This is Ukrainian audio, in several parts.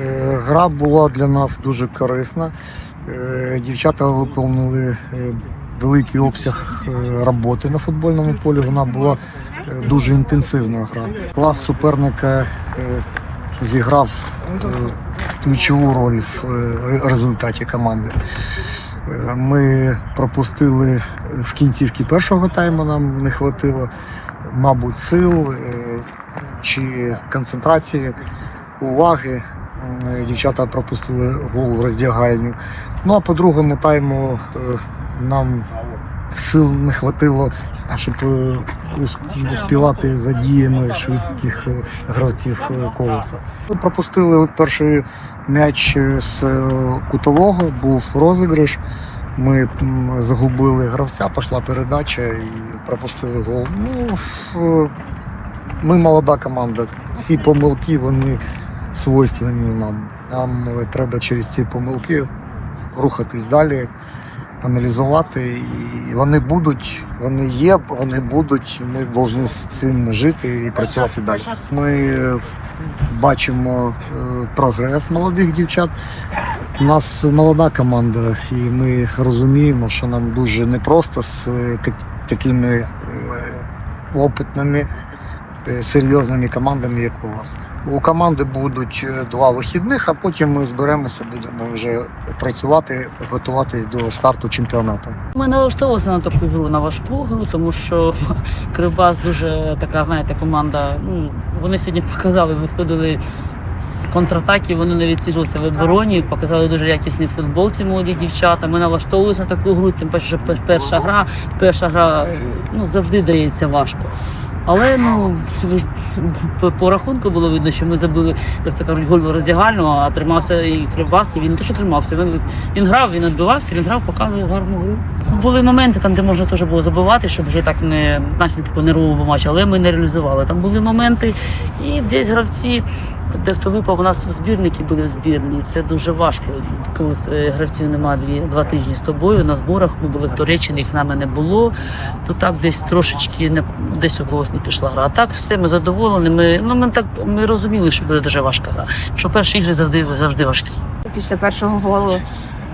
Е, Гра була для нас дуже корисна. Е, Дівчата виконали е, великий обсяг роботи на футбольному полі. Вона була дуже інтенсивна гра. Клас суперника зіграв ключову роль в результаті команди. Ми пропустили в кінцівці першого тайму, нам не хватило, мабуть, сил чи концентрації, уваги. М, Дівчата пропустили гол в роздягальню. Ну а по другому тайму е, нам сил не хватило, щоб е, успівати за діями швидких е, гравців е, колеса. Ми пропустили перший м'яч е, з е, кутового, був розіграш. Ми загубили гравця, пішла передача і пропустили гол. Ну, ми молода команда. Ці помилки вони свойственні нам. Нам е, треба через ці помилки рухатись далі, аналізувати. І вони будуть, вони є, вони будуть. Ми повинні з цим жити і працювати далі. Ми бачимо е, прогрес молодих дівчат. У нас молода команда, і ми розуміємо, що нам дуже непросто з е, такими е, опитними, серйозними командами, як у нас. У команди будуть е, два вихідних, а потім ми зберемося, будемо вже працювати, готуватись до старту чемпіонату. Ми налаштовувалися на таку гру, на важку гру, тому що Кривбас дуже така, знаєте, команда. Ну, вони сьогодні показали, виходили в контратакі, вони не відсіжилися в обороні, показали дуже якісний футбол ці молоді дівчата. Ми налаштовувалися на таку гру, тим паче, що перша гра, перша гра ну, завжди дається важко. Але ну по, рахунку було видно, що ми забили, як це кажуть, гол роздягального, а тримався і тривався. він не то, що тримався. Він, він грав, він відбивався, він грав, показував гарну гру. Були моменти там, де можна теж було забивати, щоб вже так не значно таку нервову матч, але ми не реалізували. Там були моменти, і десь гравці, дехто випав у нас в збірники були в збірні. Це дуже важко, коли е, гравців немає дві два тижні з тобою. На зборах ми були в Туреччині, їх з нами не було. То так десь трошечки не десь у когось не пішла гра. А так все ми задоволені. Ми ну ми так ми розуміли, що буде дуже важка гра. Що перші ігри завжди завжди важкі. Після першого голу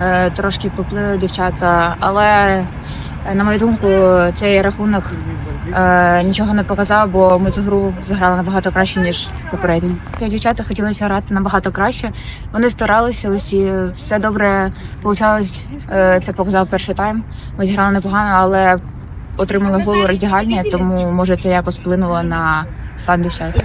е, трошки поплили дівчата, але е, на мою думку, цей рахунок е, нічого не показав, бо ми цю гру зіграли набагато краще ніж попередню. Дівчата хотілося грати набагато краще. Вони старалися усі, все добре получалось. Е, це показав перший тайм. Ми зіграли непогано, але отримали гол у роздягальні, тому може це якось вплинуло на стан дівчат.